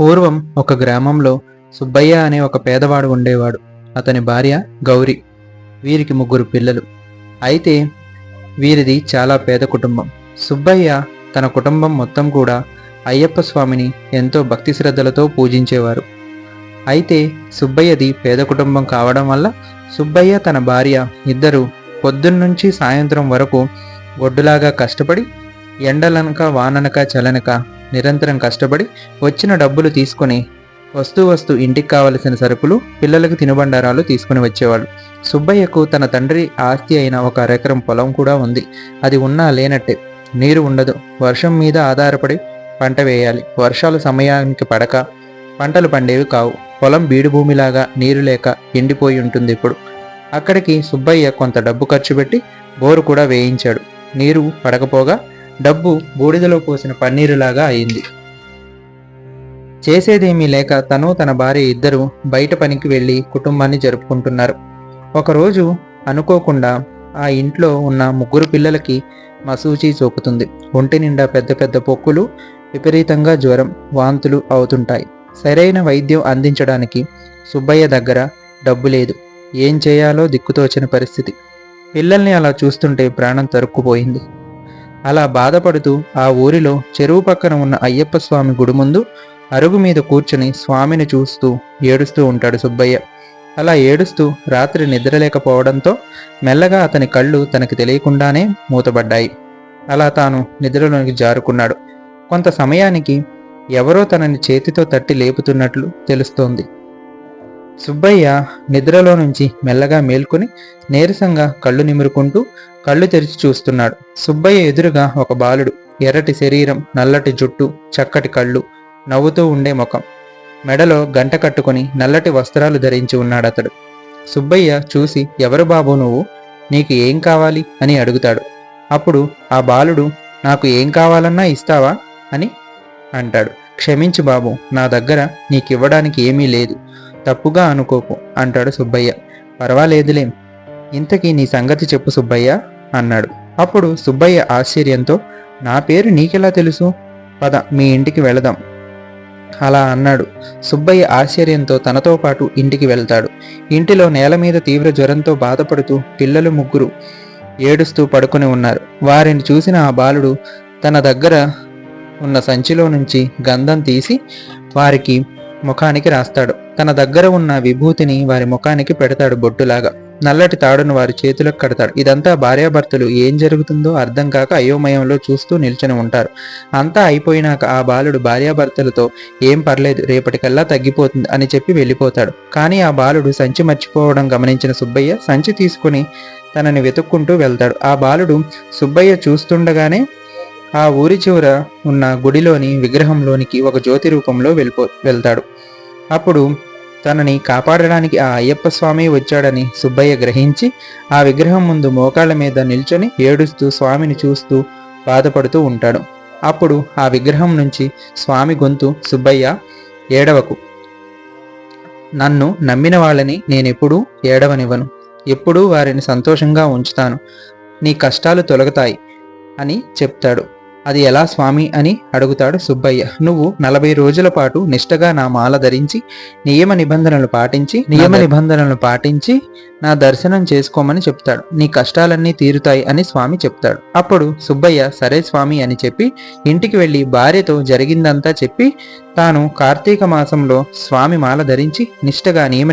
పూర్వం ఒక గ్రామంలో సుబ్బయ్య అనే ఒక పేదవాడు ఉండేవాడు. అతని భార్య గౌరి వీరికి ముగ్గురు పిల్లలు. అయితే వీరిది చాలా పేద కుటుంబం. సుబ్బయ్య తన కుటుంబం మొత్తం కూడా అయ్యప్ప స్వామిని ఎంతో భక్తి శ్రద్ధలతో పూజించేవారు. అయితే సుబ్బయ్యది పేద కుటుంబం కావడం వల్ల సుబ్బయ్య తన భార్య ఇద్దరు పొద్దున్నుంచి సాయంత్రం వరకు గొడ్డులాగా కష్టపడి ఎండలనక వాననక చలనక నిరంతరం కష్టపడి వచ్చిన డబ్బులు తీసుకొని వస్తూ వస్తూ ఇంటికి కావలసిన సరుకులు పిల్లలకు తినుబండారాలు తీసుకుని వచ్చేవాడు సుబ్బయ్యకు తన తండ్రి ఆస్తి అయిన ఒక అరెకరం పొలం కూడా ఉంది. అది ఉన్నా లేనట్టే నీరు ఉండదు. వర్షం మీద ఆధారపడి పంట వేయాలి. వర్షాలు సమయానికి పడక పంటలు పండేవి కావు. పొలం బీడు భూమిలాగా నీరు లేక ఎండిపోయి ఉంటుంది ఇప్పుడు. అక్కడికి సుబ్బయ్య కొంత డబ్బు ఖర్చు పెట్టి బోరు కూడా వేయించాడు. నీరు పడకపోగా డబ్బు బూడిదలో పోసిన పన్నీరులాగా అయింది. చేసేదేమీ లేక తను తన భార్య ఇద్దరు బయట పనికి వెళ్ళి కుటుంబాన్ని జరుపుకుంటున్నారు. ఒకరోజు అనుకోకుండా ఆ ఇంట్లో ఉన్న ముగ్గురు పిల్లలకి మసూచి సోకుతుంది. ఒంటి నిండా పెద్ద పెద్ద పొక్కులు విపరీతంగా జ్వరం వాంతులు అవుతుంటాయి. సరైన వైద్యం అందించడానికి సుబ్బయ్య దగ్గర డబ్బు లేదు. ఏం చేయాలో దిక్కుతోచిన పరిస్థితి. పిల్లల్ని అలా చూస్తుంటే ప్రాణం తరుక్కుపోయింది. అలా బాధపడుతూ ఆ ఊరిలో చెరువు పక్కన ఉన్న అయ్యప్ప స్వామి గుడి ముందు అరుగు మీద కూర్చుని స్వామిని చూస్తూ ఏడుస్తూ ఉంటాడు సుబ్బయ్య. అలా ఏడుస్తూ రాత్రి నిద్రలేకపోవడంతో మెల్లగా అతని కళ్ళు తనకి తెలియకుండానే మూతబడ్డాయి. అలా తాను నిద్రలోనికి జారుకున్నాడు. కొంత సమయానికి ఎవరో తనని చేతితో తట్టి లేపుతున్నట్లు తెలుస్తోంది. సుబ్బయ్య నిద్రలో నుంచి మెల్లగా మేల్కొని నీరసంగా కళ్ళు నిమురుకుంటూ కళ్ళు తెరిచి చూస్తున్నాడు. సుబ్బయ్య ఎదురుగా ఒక బాలుడు. ఎర్రటి శరీరం నల్లటి జుట్టు చక్కటి కళ్ళు నవ్వుతూ ఉండే ముఖం. మెడలో గంట కట్టుకొని నల్లటి వస్త్రాలు ధరించి ఉన్నాడు అతడు సుబ్బయ్య చూసి ఎవరు బాబు నువ్వు? నీకు ఏం కావాలి? అని అడుగుతాడు. అప్పుడు ఆ బాలుడు నాకు ఏం కావాలన్నా ఇస్తావా? అని అంటాడు. క్షమించు బాబు నా దగ్గర నీకివ్వడానికి ఏమీ లేదు. తప్పుగా అనుకోకు అంటాడు సుబ్బయ్య. పర్వాలేదులేం. ఇంతకీ నీ సంగతి చెప్పు సుబ్బయ్య. అన్నాడు. అప్పుడు సుబ్బయ్య ఆశ్చర్యంతో నా పేరు నీకెలా తెలుసు? పద మీ ఇంటికి వెళదాం. అలా అన్నాడు. సుబ్బయ్య ఆశ్చర్యంతో తనతో పాటు ఇంటికి వెళ్తాడు. ఇంటిలో నేల మీద తీవ్ర జ్వరంతో బాధపడుతూ పిల్లలు ముగ్గురు ఏడుస్తూ పడుకుని ఉన్నారు. వారిని చూసిన ఆ బాలుడు తన దగ్గర ఉన్న సంచిలో నుంచి గంధం తీసి వారికి ముఖానికి రాస్తాడు. తన దగ్గర ఉన్న విభూతిని వారి ముఖానికి పెడతాడు బొట్టులాగా. నల్లటి తాడును వారి చేతులకు కడతాడు. ఇదంతా భార్యాభర్తలు ఏం జరుగుతుందో అర్థం కాక అయోమయంలో చూస్తూ నిల్చొని ఉంటారు. అంతా అయిపోయినాక ఆ బాలుడు భార్యాభర్తలతో ఏం పర్లేదు రేపటికల్లా తగ్గిపోతుంది అని చెప్పి వెళ్ళిపోతాడు. కానీ ఆ బాలుడు సంచి మర్చిపోవడం గమనించిన సుబ్బయ్య సంచి తీసుకుని తనని వెతుక్కుంటూ వెళ్తాడు. ఆ బాలుడు సుబ్బయ్య చూస్తుండగానే ఆ ఊరి చివర ఉన్న గుడిలోని విగ్రహంలోనికి ఒక జ్యోతి రూపంలో వెళ్ళిపో వెళ్తాడు. అప్పుడు తనని కాపాడడానికి ఆ అయ్యప్ప స్వామి వచ్చాడని సుబ్బయ్య గ్రహించి ఆ విగ్రహం ముందు మోకాళ్ళ మీద నిల్చొని ఏడుస్తూ స్వామిని చూస్తూ బాధపడుతూ ఉంటాడు. అప్పుడు ఆ విగ్రహం నుంచి స్వామి గొంతు సుబ్బయ్య ఏడవకు. నన్ను నమ్మిన వాళ్ళని నేనెప్పుడూ ఏడవనివ్వను. ఎప్పుడూ వారిని సంతోషంగా ఉంచుతాను. నీ కష్టాలు తొలగుతాయి అని చెప్తాడు. అది ఎలా స్వామి అని అడుగుతాడు సుబ్బయ్య. నువ్వు నలభై రోజుల పాటు నిష్టగా నా మాల ధరించి నియమ నిబంధనలు పాటించి నియమ నిబంధనలు పాటించి నా దర్శనం చేసుకోమని చెప్తాడు. నీ కష్టాలన్నీ తీరుతాయి అని స్వామి చెప్తాడు. అప్పుడు సుబ్బయ్య సరే స్వామి అని చెప్పి ఇంటికి వెళ్ళి భార్యతో జరిగిందంతా చెప్పి తాను కార్తీక మాసంలో స్వామి మాల ధరించి నిష్టగా నియమ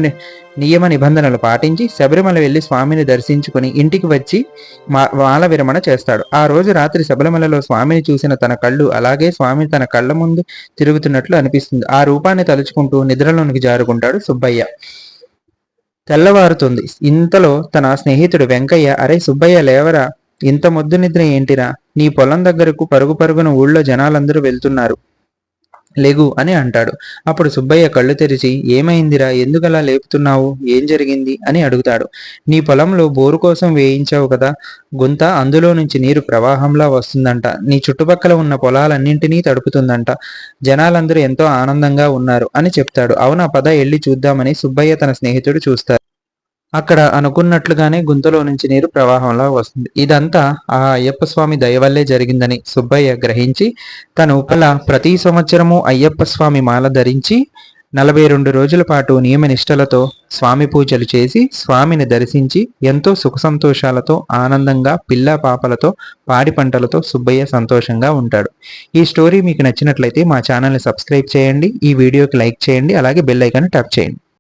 నియమ నిబంధనలు పాటించి శబరిమల వెళ్ళి స్వామిని దర్శించుకుని ఇంటికి వచ్చి మా మాల విరమణ చేస్తాడు. ఆ రోజు రాత్రి శబరిమలలో స్వామిని చూసిన తన కళ్ళు అలాగే స్వామి తన కళ్ళ ముందు తిరుగుతున్నట్లు అనిపిస్తుంది. ఆ రూపాన్ని తలుచుకుంటూ నిద్రలోనికి జారుకుంటాడు సుబ్బయ్య. తెల్లవారుతుంది. ఇంతలో తన స్నేహితుడు వెంకయ్య అరే సుబ్బయ్య లేవరా? ఇంత మొద్దు నిద్ర ఏంటిరా? నీ పొలం దగ్గరకు పరుగు పరుగున ఊళ్ళో జనాలందరూ వెళ్తున్నారు. లేగు అని అంటాడు. అప్పుడు సుబ్బయ్య కళ్ళు తెరిచి ఏమైందిరా? ఎందుకలా లేపుతున్నావు? ఏం జరిగింది? అని అడుగుతాడు. నీ పొలంలో బోరు కోసం వేయించావు కదా? గుంత అందులో నుంచి నీరు ప్రవాహంలా వస్తుందంట. నీ చుట్టుపక్కల ఉన్న పొలాలన్నింటినీ తడుపుతుందంట. జనాలందరూ ఎంతో ఆనందంగా ఉన్నారు అని చెప్తాడు. అవునా? పద ఎళ్ళి చూద్దామని సుబ్బయ్య తన స్నేహితుడు చూస్తారు అక్కడ అనుకున్నట్లుగానే గుంతలో నుంచి నీరు ప్రవాహంలా వస్తుంది. ఇదంతా ఆ అయ్యప్ప స్వామి దయవల్లే జరిగిందని సుబ్బయ్య గ్రహించి తను పల ప్రతి సంవత్సరము అయ్యప్ప స్వామి మాల ధరించి నలభై రెండు రోజుల పాటు నియమ నిష్టలతో స్వామి పూజలు చేసి స్వామిని దర్శించి ఎంతో సుఖ సంతోషాలతో ఆనందంగా పిల్ల పాపలతో పాడి పంటలతో సుబ్బయ్య సంతోషంగా ఉంటాడు. ఈ స్టోరీ మీకు నచ్చినట్లయితే మా ఛానల్ని సబ్స్క్రైబ్ చేయండి ఈ వీడియోకి లైక్ చేయండి అలాగే బెల్ ఐకాన్ ట్యాప్ చేయండి.